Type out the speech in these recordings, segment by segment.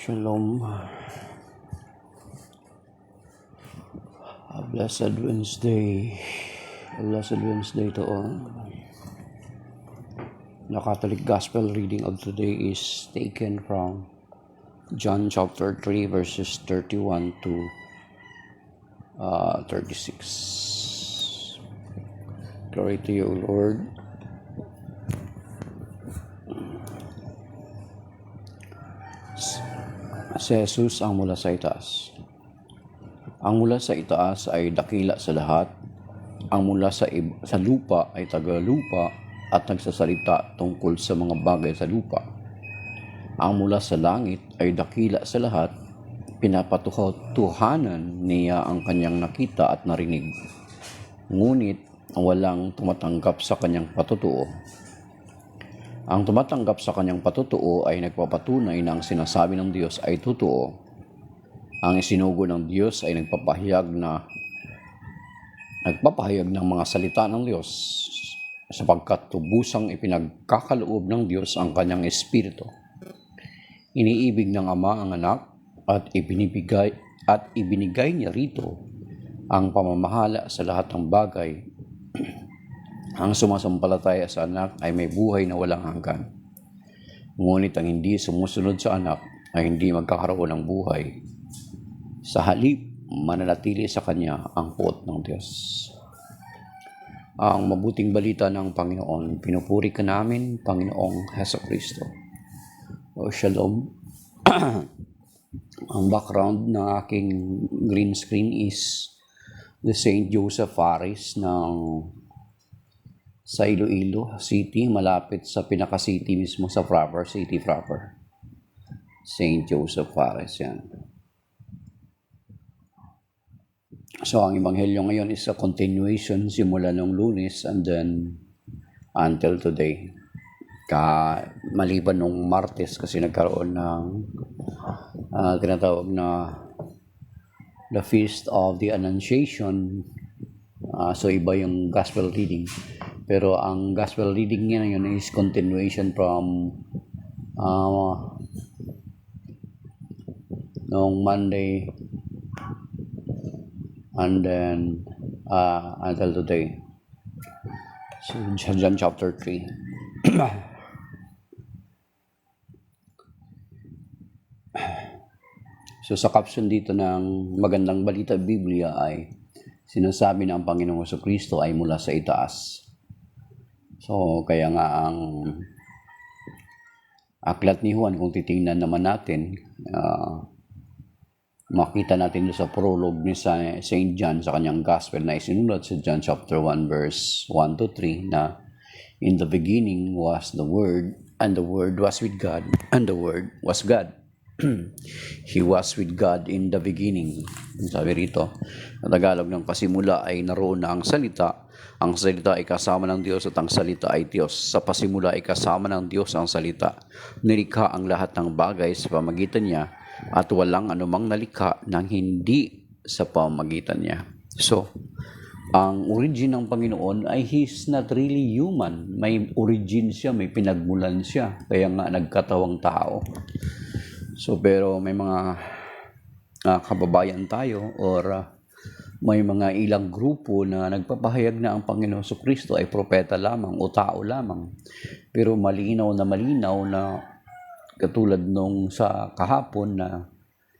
Shalom. A blessed Wednesday. A blessed Wednesday to all. The Catholic Gospel reading of today is taken from John chapter 3 verses 31 to uh, 36. Glory to you, Lord. Si Jesus ang mula sa itaas. Ang mula sa itaas ay dakila sa lahat. Ang mula sa, sa lupa ay tagalupa at nagsasalita tungkol sa mga bagay sa lupa. Ang mula sa langit ay dakila sa lahat. Pinapatuhanan niya ang kanyang nakita at narinig. Ngunit walang tumatanggap sa kanyang patutuo. Ang tumatanggap sa kanyang patutuo ay nagpapatunay na ang sinasabi ng Diyos ay totoo. Ang isinugo ng Diyos ay nagpapahayag na nagpapahayag ng mga salita ng Diyos sapagkat tubusang ipinagkakaloob ng Diyos ang kanyang espiritu. Iniibig ng Ama ang anak at ibinibigay at ibinigay niya rito ang pamamahala sa lahat ng bagay ang sumasampalataya sa anak ay may buhay na walang hanggan. Ngunit ang hindi sumusunod sa anak ay hindi magkakaroon ng buhay. Sa halip, mananatili sa kanya ang puot ng Diyos. Ang mabuting balita ng Panginoon, pinupuri ka namin, Panginoong Heso Kristo. O Shalom. ang background ng aking green screen is the St. Joseph Faris ng sa Iloilo City, malapit sa pinaka-city mismo sa proper, city proper. St. Joseph Fares yan. So, ang Ebanghelyo ngayon is a continuation simula nung lunes and then until today. Ka, maliban nung Martes kasi nagkaroon ng uh, tinatawag na the Feast of the Annunciation. Uh, so, iba yung gospel reading. Pero ang gospel reading niya ngayon is continuation from uh, noong Monday and then uh, until today. So, John chapter 3. so sa caption dito ng magandang balita Biblia ay sinasabi na ang Panginoong Kristo ay mula sa itaas. So, kaya nga ang aklat ni Juan, kung titingnan naman natin, uh, makita natin sa prologue ni St. John sa kanyang gospel na isinulat sa John chapter 1 verse 1 to 3 na In the beginning was the Word, and the Word was with God, and the Word was God. He was with God in the beginning. Sabi rito, sa Tagalog ng pasimula ay naroon na ang salita. Ang salita ay kasama ng Diyos at ang salita ay Diyos. Sa pasimula ay kasama ng Diyos ang salita. Nilikha ang lahat ng bagay sa pamagitan niya at walang anumang nalikha nang hindi sa pamagitan niya. So, ang origin ng Panginoon ay He's not really human. May origin siya, may pinagmulan siya. Kaya nga nagkatawang tao. So, pero may mga uh, kababayan tayo or uh, may mga ilang grupo na nagpapahayag na ang Panginoon sa Kristo ay propeta lamang o tao lamang. Pero malinaw na malinaw na katulad nung sa kahapon na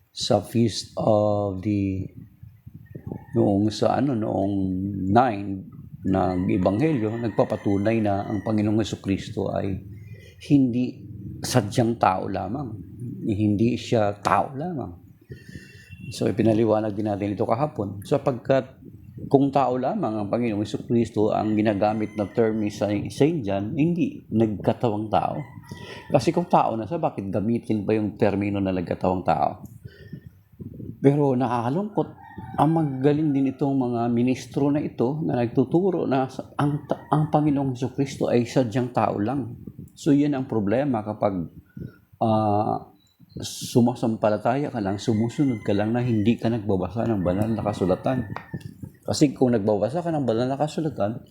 sa Feast of the noong sa ano noong 9 na ebanghelyo nagpapatunay na ang Panginoong Heso Kristo ay hindi sadyang tao lamang hindi siya tao lamang so ipinaliwanag din natin ito kahapon. Sapagkat kung tao lamang ang Panginoong Heso Kristo ang ginagamit na term ni Saint John hindi nagkatawang tao. Kasi kung tao na sa bakit gamitin pa yung termino na nagkatawang tao? Pero nakakalungkot ang magaling din itong mga ministro na ito na nagtuturo na ang, ang Panginoong Heso Kristo ay sadyang tao lang. So yan ang problema kapag uh, sumasampalataya ka lang, sumusunod ka lang na hindi ka nagbabasa ng banal na kasulatan. Kasi kung nagbabasa ka ng banal na kasulatan,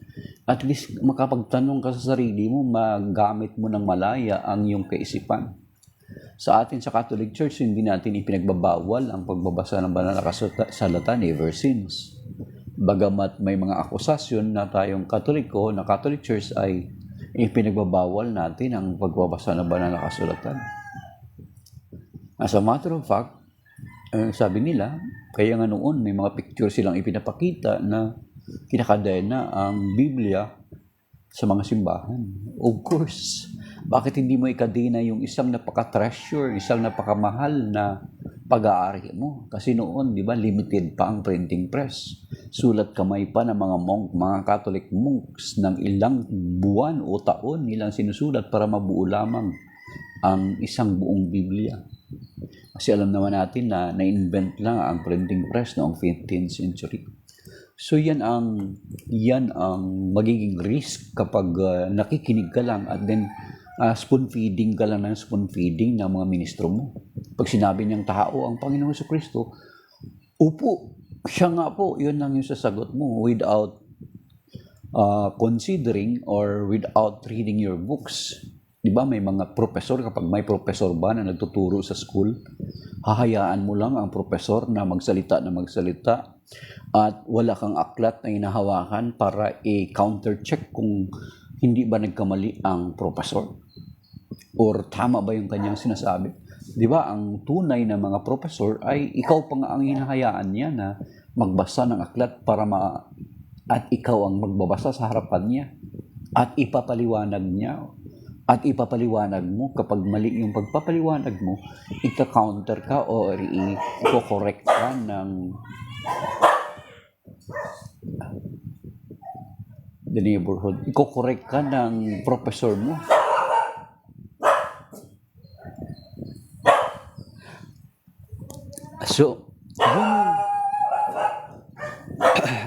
at least makapagtanong ka sa sarili mo, magamit mo ng malaya ang iyong kaisipan. Sa atin sa Catholic Church, hindi natin ipinagbabawal ang pagbabasa ng banal na kasalatan ever since. Bagamat may mga akusasyon na tayong Katoliko, na Catholic Church ay ipinagbabawal natin ang pagbabasa ng banal na kasulatan. As a matter of fact, eh, sabi nila, kaya nga noon may mga picture silang ipinapakita na kinakadena ang Biblia sa mga simbahan. Of course, bakit hindi mo ikadena yung isang napaka-treasure, isang napakamahal na pag-aari mo? Kasi noon, di ba, limited pa ang printing press. Sulat kamay pa ng mga monk, mga Catholic monks ng ilang buwan o taon nilang sinusulat para mabuo lamang ang isang buong Biblia. Kasi alam naman natin na na-invent lang ang printing press noong 15th century. So yan ang yan ang magiging risk kapag uh, nakikinig ka lang at then uh, spoon feeding ka lang ng spoon feeding ng mga ministro mo. Pag sinabi niyang tao ang Panginoon sa Kristo, upo, siya nga po, yun lang yung sasagot mo without uh, considering or without reading your books. Di ba may mga profesor, kapag may profesor ba na nagtuturo sa school, hahayaan mo lang ang profesor na magsalita na magsalita at wala kang aklat na inahawakan para i-counter check kung hindi ba nagkamali ang profesor or tama ba yung kanyang sinasabi. Di ba, ang tunay na mga profesor ay ikaw pa nga ang hinahayaan niya na magbasa ng aklat para ma at ikaw ang magbabasa sa harapan niya at ipapaliwanag niya at ipapaliwanag mo kapag mali yung pagpapaliwanag mo, ika-counter ka o i-correct ka ng the neighborhood. Iko-correct ka ng professor mo. So, yun,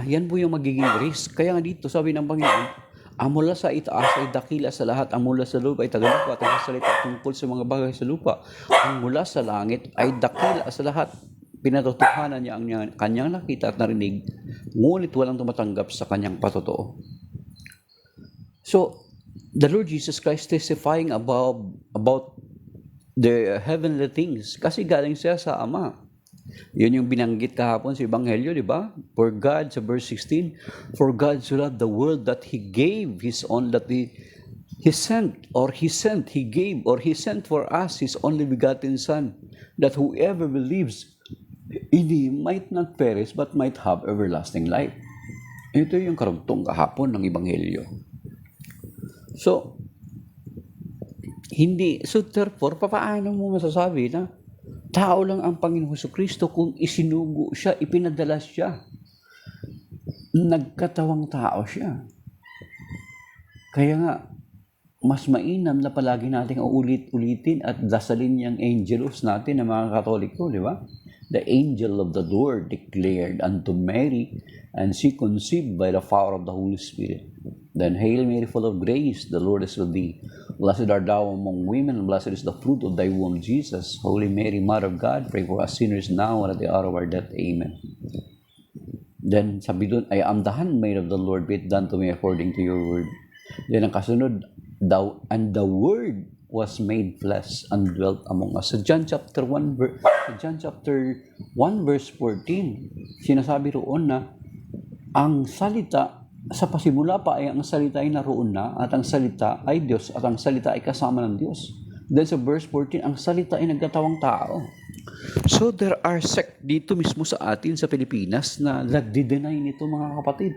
yan po yung magiging risk. Kaya nga dito, sabi ng Panginoon, ang mula sa itaas ay dakila sa lahat, ang mula sa lupa ay tagalupa at ang salita tungkol sa mga bagay sa lupa. Ang mula sa langit ay dakila sa lahat. Pinatotohanan niya ang kanyang nakita at narinig, ngunit walang tumatanggap sa kanyang patotoo. So, the Lord Jesus Christ testifying about, about the heavenly things kasi galing siya sa Ama. Yun yung binanggit kahapon sa Ebanghelyo, di ba? For God, sa verse 16, For God so loved the world that He gave His own, that He, He sent, or He sent, He gave, or He sent for us His only begotten Son, that whoever believes in Him might not perish, but might have everlasting life. Ito yung karugtong kahapon ng Ebanghelyo. So, hindi, so therefore, paano mo masasabi na tao lang ang Panginoon Hesus Kristo kung isinugo siya, ipinadala siya. Nagkatawang tao siya. Kaya nga, mas mainam na palagi nating ulit-ulitin at dasalin niyang angelos natin ng mga katoliko, di ba? The angel of the Lord declared unto Mary, and she conceived by the power of the Holy Spirit. Then hail Mary, full of grace, the Lord is with thee. Blessed art thou among women, and blessed is the fruit of thy womb, Jesus. Holy Mary, Mother of God, pray for us sinners now and at the hour of our death. Amen. Then sabi doon, I am the handmaid of the Lord, be it done to me according to your word. Then ang kasunod, thou, and the word was made flesh and dwelt among us. Sa John chapter 1, ver- sa John chapter 1 verse 14, sinasabi roon na ang salita sa pasimula pa ay ang salita ay naroon na at ang salita ay Diyos at ang salita ay kasama ng Diyos. Then sa verse 14, ang salita ay nagkatawang tao. So there are sect dito mismo sa atin sa Pilipinas na nagdi-deny nito mga kapatid.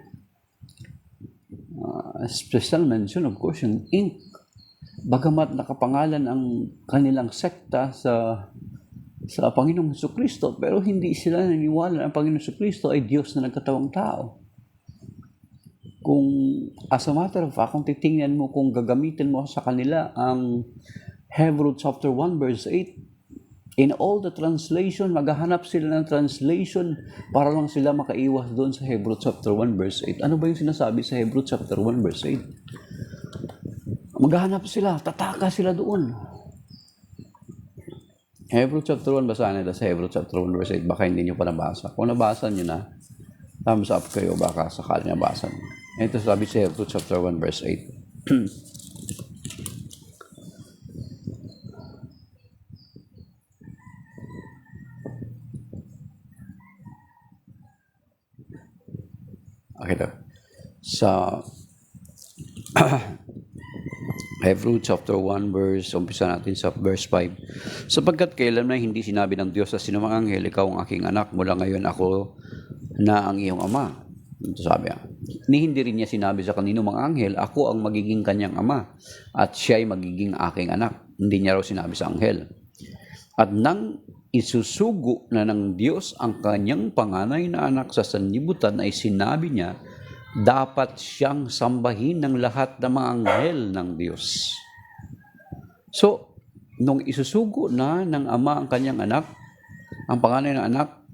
Uh, special mention of course yung ink. Bagamat nakapangalan ang kanilang sekta sa sa Panginoong Kristo, pero hindi sila naniniwala na ang Panginoong Kristo ay Diyos na nagkatawang tao kung as a matter of fact, kung titingnan mo kung gagamitin mo sa kanila ang Hebrew chapter 1 verse 8, in all the translation, maghahanap sila ng translation para lang sila makaiwas doon sa Hebrew chapter 1 verse 8. Ano ba yung sinasabi sa Hebrew chapter 1 verse 8? Maghahanap sila, tataka sila doon. Hebrew chapter 1, basahin nila sa Hebrew chapter 1 verse 8. Baka hindi nyo pa nabasa. Kung nabasa nyo na, thumbs up kayo, baka sakali nabasa nyo. Ito sabi sa Hebrews chapter 1 verse 8. okay daw. Sa Hebrews chapter 1 verse, umpisa natin sa verse 5. Sapagkat kailan na hindi sinabi ng Diyos sa sinumang anghel, ikaw ang aking anak, mula ngayon ako na ang iyong ama. Ito sabi niya Ni hindi rin niya sinabi sa kanino mga anghel, ako ang magiging kanyang ama at siya ay magiging aking anak. Hindi niya raw sinabi sa anghel. At nang isusugo na ng Diyos ang kanyang panganay na anak sa sanlibutan ay sinabi niya, dapat siyang sambahin ng lahat ng mga anghel ng Diyos. So, nung isusugo na ng ama ang kanyang anak, ang panganay ng anak,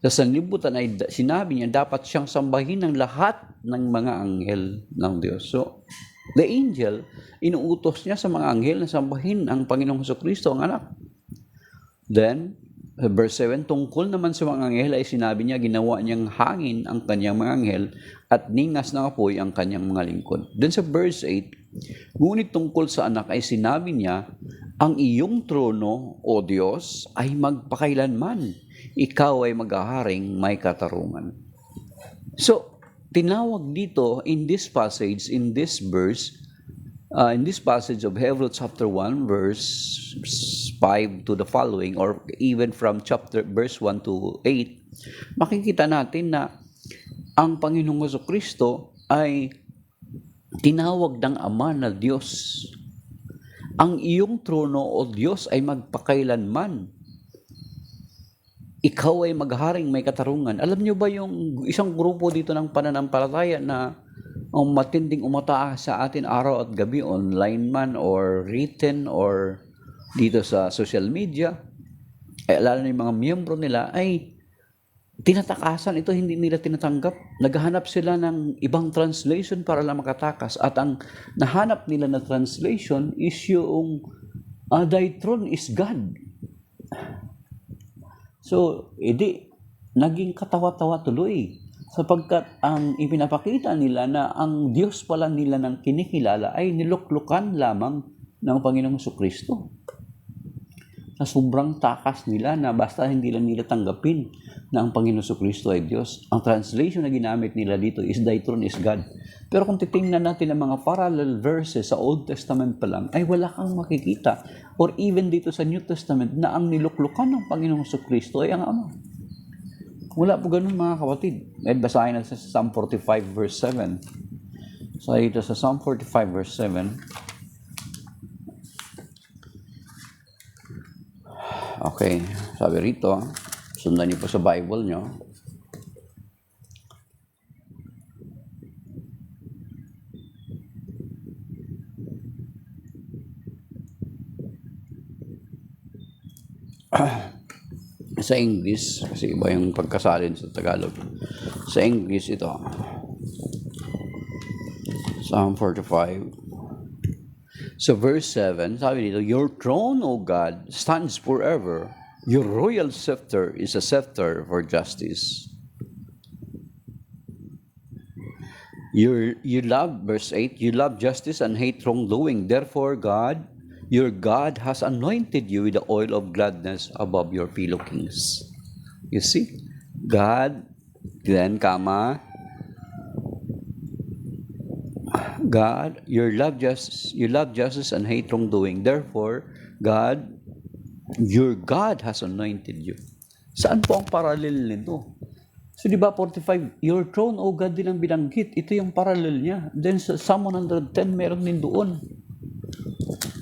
sa sanlibutan ay sinabi niya dapat siyang sambahin ng lahat ng mga anghel ng Diyos. So, the angel, inuutos niya sa mga anghel na sambahin ang Panginoong Hesus Kristo, ang anak. Then, verse 7, tungkol naman sa mga anghel ay sinabi niya, ginawa niyang hangin ang kanyang mga anghel at ningas ng apoy ang kanyang mga lingkod. Then sa verse 8, ngunit tungkol sa anak ay sinabi niya, ang iyong trono, O Diyos, ay magpakailanman. Ikaw ay maghaharing may katarungan. So, tinawag dito in this passage, in this verse, uh, in this passage of Hebrews chapter 1 verse 5 to the following or even from chapter verse 1 to 8 makikita natin na ang Panginoong Hesus Kristo ay tinawag ng Ama na Diyos. Ang iyong trono o Diyos ay magpakailanman. Ikaw ay magharing may katarungan. Alam niyo ba yung isang grupo dito ng pananampalataya na ang matinding umataas sa atin araw at gabi online man or written or dito sa social media? Eh, lalo na yung mga miyembro nila ay tinatakasan. Ito hindi nila tinatanggap. Naghahanap sila ng ibang translation para lang makatakas. At ang nahanap nila na translation is yung uh, thy throne is God so edi naging katawa-tawa tuloy sapagkat ang ipinapakita nila na ang Diyos pala nila ng kinikilala ay niluklukan lamang ng Panginoong Kristo. Sa sobrang takas nila na basta hindi lang nila tanggapin na ang Panginoong Kristo ay Diyos. Ang translation na ginamit nila dito is Thy throne is God. Pero kung titingnan natin ang mga parallel verses sa Old Testament pa lang, ay wala kang makikita. Or even dito sa New Testament na ang niluklukan ng Panginoong Kristo ay ang Ama. Wala po ganun mga kapatid. At basahin natin sa Psalm 45 verse 7. So ito sa Psalm 45 verse 7. Okay, sabi rito, sundan niyo po sa Bible niyo. sa English, kasi iba yung pagkasalin sa Tagalog. Sa English, ito. Psalm 45. Sa verse 7, sabi dito, Your throne, O God, stands forever. Your royal scepter is a scepter for justice. You, you love, verse 8, you love justice and hate wrongdoing. Therefore, God, your God has anointed you with the oil of gladness above your fellow kings. You see? God, then, comma, God, you love justice, you love justice and hate wrongdoing. Therefore, God, your God has anointed you. Saan po ang parallel nito? So, di ba 45, your throne, O God, din ang binanggit. Ito yung parallel niya. Then sa Psalm 110, meron din doon.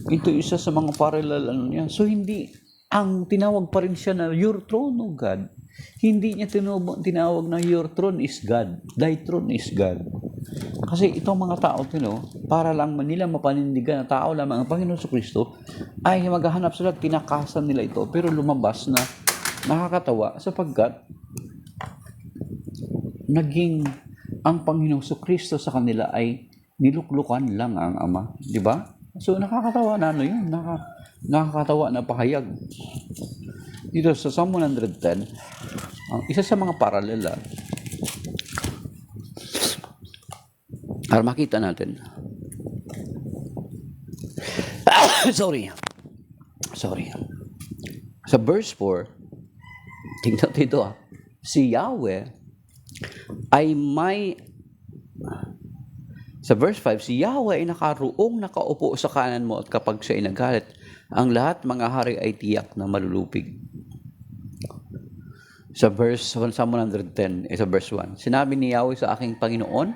Ito isa sa mga parallel ano niya. So, hindi, ang tinawag pa rin siya na your throne, O God. Hindi niya tinawag, tinawag na your throne is God. Thy throne is God. Kasi itong mga tao, you para lang nila mapanindigan na tao lamang ang Panginoon Kristo, ay maghahanap sila, tinakasan nila ito, pero lumabas na nakakatawa sapagkat naging ang Panginoong Kristo sa kanila ay niluklukan lang ang Ama. Di ba? So nakakatawa na ano yun, Naka, nakakatawa na pahayag. Dito sa Psalm 110, ang isa sa mga parallel ah, para makita natin. Sorry. Sorry. Sa verse 4, tingnan dito ah, si Yahweh ay may Sa verse 5, si Yahweh ay nakaroong nakaupo sa kanan mo at kapag siya ay nagalit, ang lahat mga hari ay tiyak na malulupig. Sa verse sa 110, eh, sa verse 1, sinabi ni Yahweh sa aking Panginoon,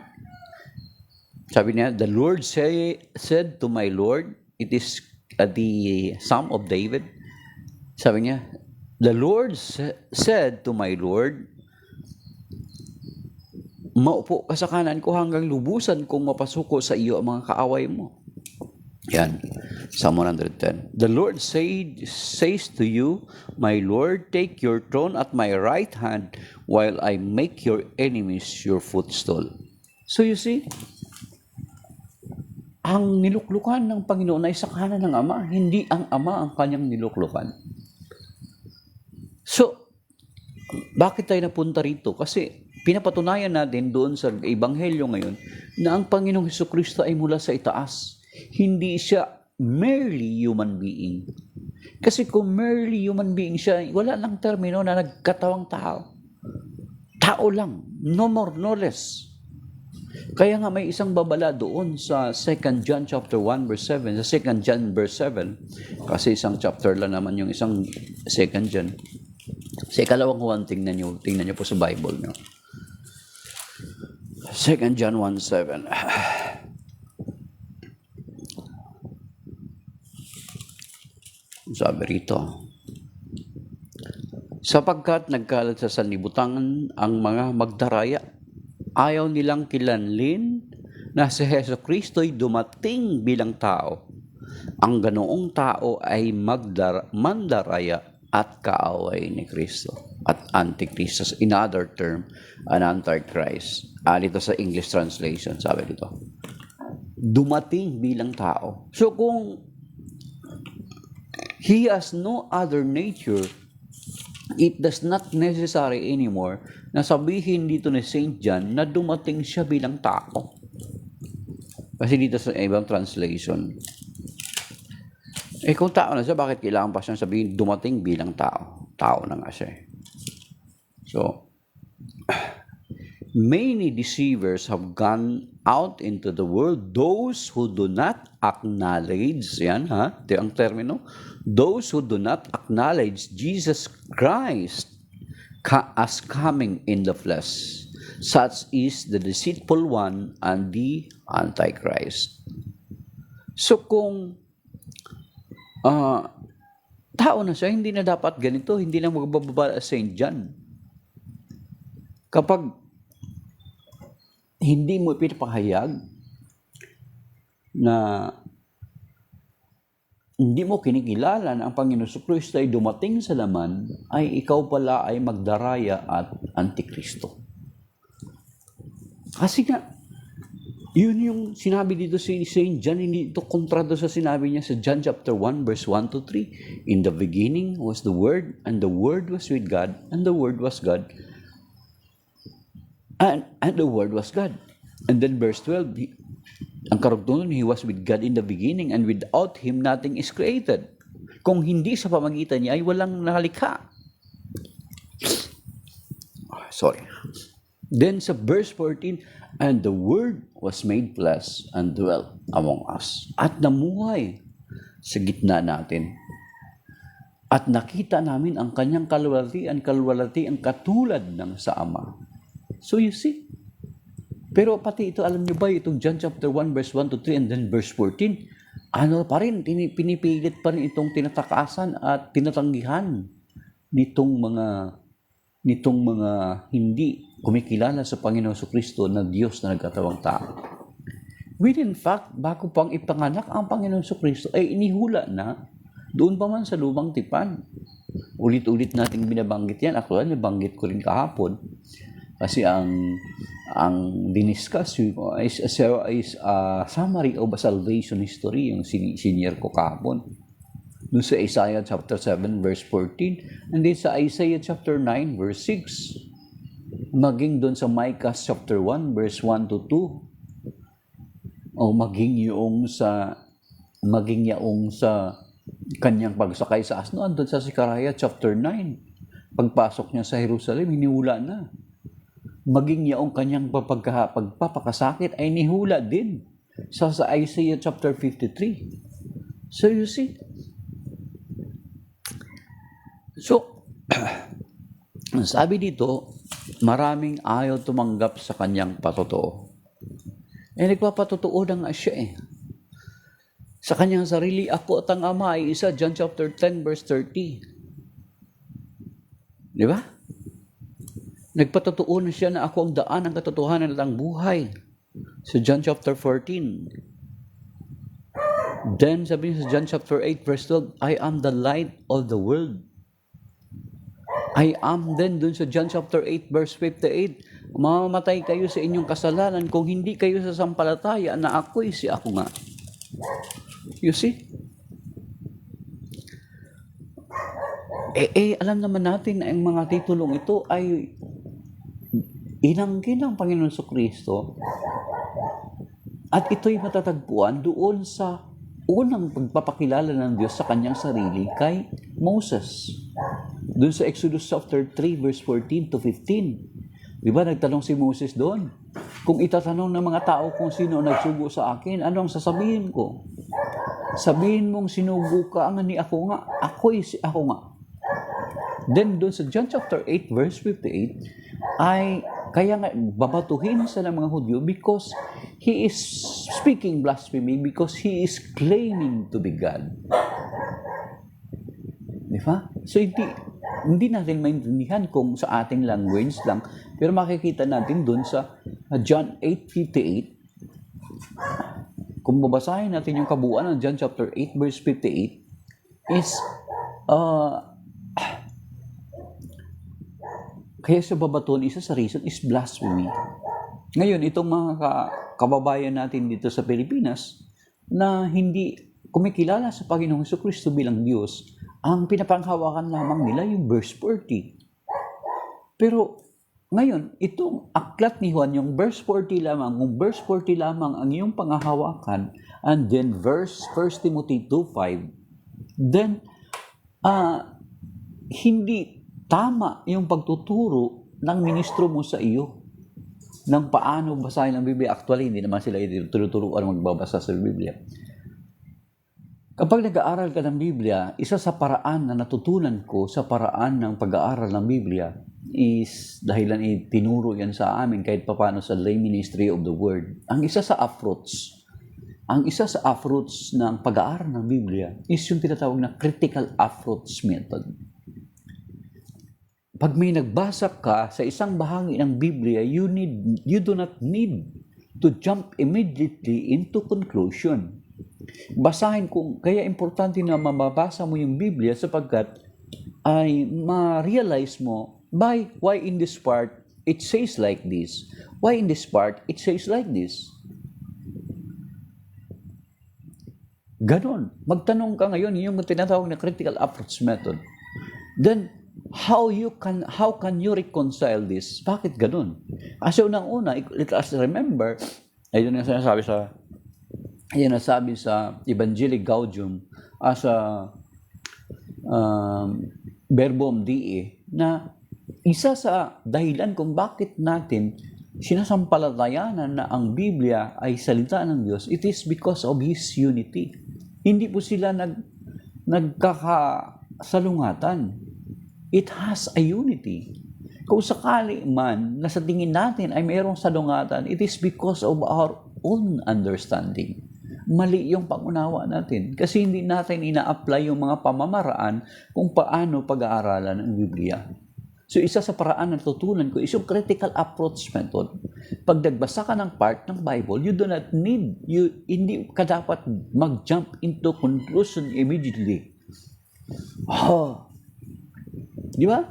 sabi niya, the Lord say, said to my Lord, it is uh, the Psalm of David. Sabi niya, the Lord sa- said to my Lord, maupo ka sa kanan ko hanggang lubusan kung mapasuko sa iyo ang mga kaaway mo. Yan. Psalm 110. The Lord said, says to you, My Lord, take your throne at my right hand while I make your enemies your footstool. So you see, ang niluklukan ng Panginoon ay sa kanan ng Ama, hindi ang Ama ang kanyang niluklukan. So, bakit tayo napunta rito? Kasi pinapatunayan natin doon sa Ebanghelyo ngayon na ang Panginoong Heso Kristo ay mula sa itaas. Hindi siya merely human being. Kasi kung merely human being siya, wala lang termino na nagkatawang tao. Tao lang. No more, no less. Kaya nga may isang babala doon sa 2 John chapter 1 verse 7, sa 2 John verse 7, kasi isang chapter lang naman yung isang 2 John. Sa ikalawang Juan, tingnan nyo, tingnan nyo po sa Bible nyo. 2 John 1, 7. Sabi rito, sapagkat nagkalat sa sanlibutan ang mga magdaraya, ayaw nilang kilanlin na si Heso Kristo'y dumating bilang tao. Ang ganoong tao ay magdar mandaraya at kaaway ni Kristo at Antikristo. In other term, an Antichrist. Ah, sa English translation, sabi dito. Dumating bilang tao. So kung he has no other nature, it does not necessary anymore na sabihin dito ni St. John na dumating siya bilang tao. Kasi dito sa ibang translation, eh kung tao na siya, bakit kailangan pa siyang sabihin dumating bilang tao? Tao na nga siya. eh. So, many deceivers have gone out into the world. Those who do not acknowledge, yan ha, ito ang termino, those who do not acknowledge Jesus Christ as coming in the flesh. Such is the deceitful one and the Antichrist. So kung ah tao na siya, hindi na dapat ganito, hindi na magbababa St. John. Kapag hindi mo pinapahayag na hindi mo kinikilala na ang Panginoon Kristo ay dumating sa laman, ay ikaw pala ay magdaraya at antikristo. Kasi nga, yun yung sinabi dito si St. John, hindi ito kontrado sa sinabi niya sa John chapter 1 verse 1 to 3. In the beginning was the Word, and the Word was with God, and the Word was God. And, and the Word was God. And then verse 12, he- ang karugtungan, He was with God in the beginning, and without Him nothing is created. Kung hindi sa pamagitan niya, ay walang nalikha. Ah, Sorry. Then sa verse 14, And the Word was made flesh and dwelt among us. At namuhay sa gitna natin. At nakita namin ang kanyang kalwalatian, kalwalatian katulad ng sa Ama. So you see, pero pati ito, alam niyo ba, itong John chapter 1, verse 1 to 3, and then verse 14, ano pa rin, pinipilit pa rin itong tinatakasan at tinatanggihan nitong mga nitong mga hindi kumikilala sa Panginoon sa Kristo na Diyos na nagkatawang tao. When in fact, bago pang ipanganak ang Panginoon sa Kristo, ay inihula na doon pa man sa lumang tipan. Ulit-ulit nating binabanggit yan. Actually, nabanggit ko rin kahapon. Kasi ang ang diniscuss is, is, is a summary of a salvation history yung senior ko kahapon. Doon sa Isaiah chapter 7 verse 14 and then sa Isaiah chapter 9 verse 6 maging doon sa Micah chapter 1 verse 1 to 2 o maging yung sa maging yaong sa kanyang pagsakay sa asno andun sa Zechariah chapter 9 pagpasok niya sa Jerusalem hiniwala na maging yaong kanyang papagka, pagpapakasakit ay nihula din sa, sa Isaiah chapter 53. So you see, so sabi dito, maraming ayaw tumanggap sa kanyang patotoo. Eh, nagpapatotoo na nga siya eh. Sa kanyang sarili, ako at ang Ama ay isa, John chapter 10 verse 30. Di ba? Nagpatotoo na siya na ako ang daan, ang katotohanan at ang buhay. Sa John chapter 14. Then, sabi niya sa John chapter 8 verse 12, I am the light of the world. I am then dun sa John chapter 8 verse 58, mamamatay kayo sa inyong kasalanan kung hindi kayo sa sampalataya na ako'y si ako nga. You see? Eh, eh, alam naman natin na ang mga titulong ito ay inangkin ng Panginoon sa Kristo at ito'y matatagpuan doon sa unang pagpapakilala ng Diyos sa kanyang sarili kay Moses. Doon sa Exodus chapter 3 verse 14 to 15. Di nagtanong si Moses doon? Kung itatanong ng mga tao kung sino ang nagsugo sa akin, ano ang sasabihin ko? Sabihin mong sinugo ka ang ni ako nga, ako'y si ako nga. Then doon sa John chapter 8 verse 58 ay kaya nga babatuhin sa ng mga Hudyo because he is speaking blasphemy because he is claiming to be God. Di ba? So hindi, hindi natin maintindihan kung sa ating language lang, pero makikita natin doon sa John 8.58, kung babasahin natin yung kabuuan ng John chapter 8 verse 58, is, uh, kaya sa babaton, isa sa reason is blasphemy. Ngayon, itong mga ka- kababayan natin dito sa Pilipinas na hindi kumikilala sa Panginoong Heso Kristo bilang Diyos, ang pinapanghawakan lamang nila yung verse 40. Pero ngayon, itong aklat ni Juan, yung verse 40 lamang, kung verse 40 lamang ang iyong pangahawakan, and then verse 1 Timothy 2.5, then ah hindi tama yung pagtuturo ng ministro mo sa iyo ng paano basahin ang Biblia. Actually, hindi naman sila tinuturuan magbabasa sa Biblia. Kapag nag-aaral ka ng Biblia, isa sa paraan na natutunan ko sa paraan ng pag-aaral ng Biblia is dahilan itinuro yan sa amin kahit papano sa lay ministry of the word. Ang isa sa approach, ang isa sa approach ng pag-aaral ng Biblia is yung tinatawag na critical approach method. Pag may nagbasa ka sa isang bahagi ng Biblia, you need you do not need to jump immediately into conclusion. Basahin kung kaya importante na mababasa mo yung Biblia sapagkat ay ma-realize mo by why in this part it says like this. Why in this part it says like this. Ganon. Magtanong ka ngayon, yung tinatawag na critical approach method. Then, how you can how can you reconcile this? Bakit ganon? Kasi unang-una, let us remember, ayun yung sinasabi sa ayun nasabi sa Evangelic Gaudium as a um, verbum dii na isa sa dahilan kung bakit natin sinasampalatayanan na ang Biblia ay salita ng Diyos, it is because of His unity. Hindi po sila nag, nagkakasalungatan. It has a unity. Kung sakali man na sa tingin natin ay mayroong salungatan, it is because of our own understanding. Mali yung pangunawa natin kasi hindi natin ina-apply yung mga pamamaraan kung paano pag-aaralan ang Biblia. So isa sa paraan na natutunan ko is yung critical approach method. Pag nagbasa ka ng part ng Bible, you do not need, you, hindi ka dapat mag-jump into conclusion immediately. Oh, Di ba?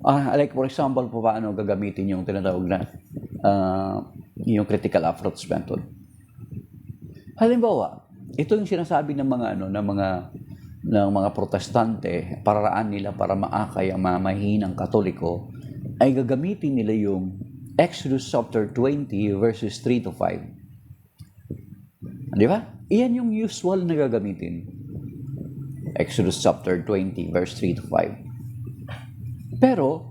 Ah, like for example, po paano gagamitin yung tinatawag na ah, yung critical approach method. Halimbawa, ito yung sinasabi ng mga ano ng mga ng mga protestante, paraan nila para maakay ang mga mahinang katoliko ay gagamitin nila yung Exodus chapter 20 verses 3 to 5. Di ba? Iyan yung usual na gagamitin. Exodus chapter 20 verse 3 to 5. Pero,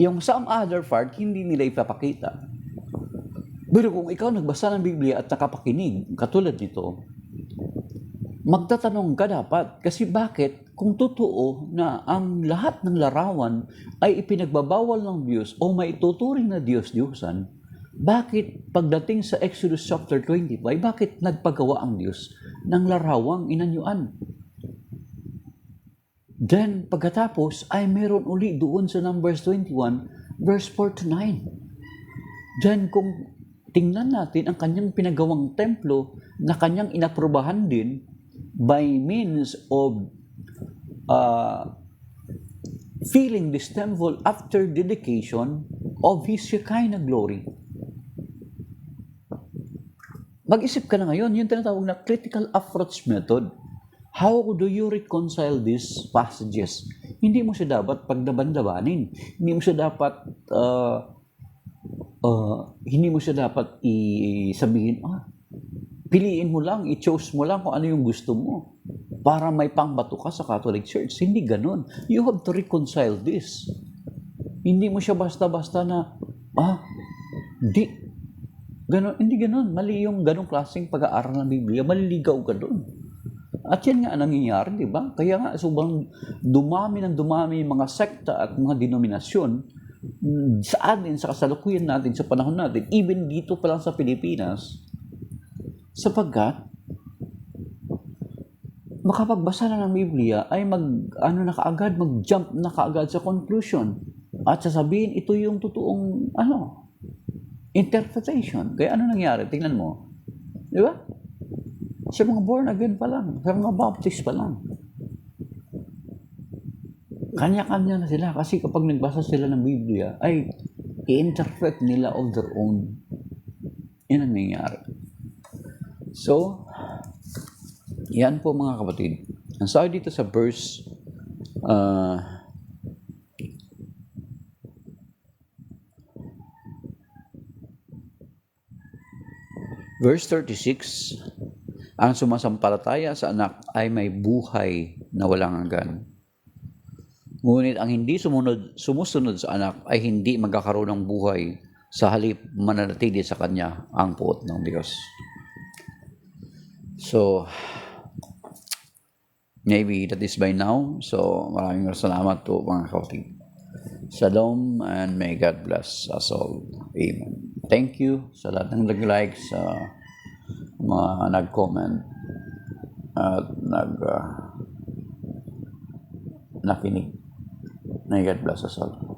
Yung some other part, hindi nila ipapakita. Pero kung ikaw nagbasa ng Biblia at nakapakinig, katulad nito, magtatanong ka dapat. Kasi bakit? Kung totoo na ang lahat ng larawan ay ipinagbabawal ng Diyos o may tuturing na Diyos-Diyosan, bakit pagdating sa Exodus chapter 25, bakit nagpagawa ang Diyos ng larawang inanyuan? Then, pagkatapos, ay meron uli doon sa Numbers 21, verse 4 to 9. Then, kung tingnan natin ang kanyang pinagawang templo na kanyang inaprobahan din by means of uh, filling this temple after dedication of His Shekinah glory. Mag-isip ka na ngayon, yung tinatawag na critical approach method. How do you reconcile these passages? Hindi mo siya dapat pagdaban-dabanin. Hindi mo siya dapat uh, uh, hindi mo siya dapat i-sabihin, ah, piliin mo lang, i-choose mo lang kung ano yung gusto mo para may pangbato ka sa Catholic Church. Hindi ganun. You have to reconcile this. Hindi mo siya basta-basta na, ah, di, ganun, hindi ganun. Mali yung ganung klaseng pag-aaral ng Biblia. Maliligaw ka doon. At yan nga ang nangyayari, di ba? Kaya nga, sobrang dumami ng dumami mga sekta at mga denominasyon mm, sa atin, sa kasalukuyan natin, sa panahon natin, even dito pa lang sa Pilipinas, sapagkat makapagbasa na ng Biblia ay mag ano na kaagad mag-jump na kaagad sa conclusion at sasabihin ito yung totoong ano interpretation. Kaya ano nangyari? Tingnan mo. Di ba? Sa mga born again pa lang, sa mga baptist pa lang. Kanya-kanya na sila kasi kapag nagbasa sila ng Biblia ay i-interpret nila of their own. Yan ang nangyayari. So, yan po mga kapatid. Ang sabi dito sa verse uh, verse 36 ang sumasampalataya sa anak ay may buhay na walang hanggan. Ngunit ang hindi sumunod, sumusunod sa anak ay hindi magkakaroon ng buhay sa halip mananatili sa kanya ang puot ng Diyos. So, maybe that is by now. So, maraming salamat po mga kapatid. Shalom and may God bless us all. Amen. Thank you sa lahat ng nag-like, sa mga nag-comment at nag uh, nakinig. May God bless us all.